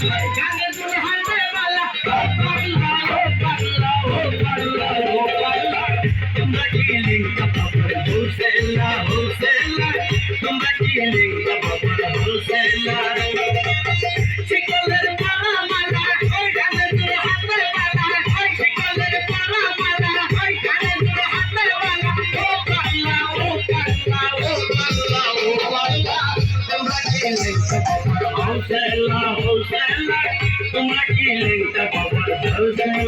गाने তোমাকে লেংটা বাবা চলছে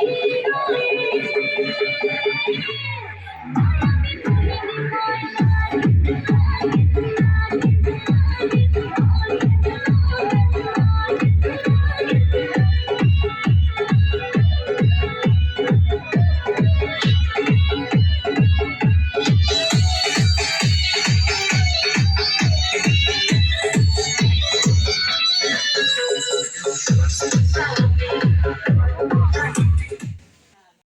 Thank you.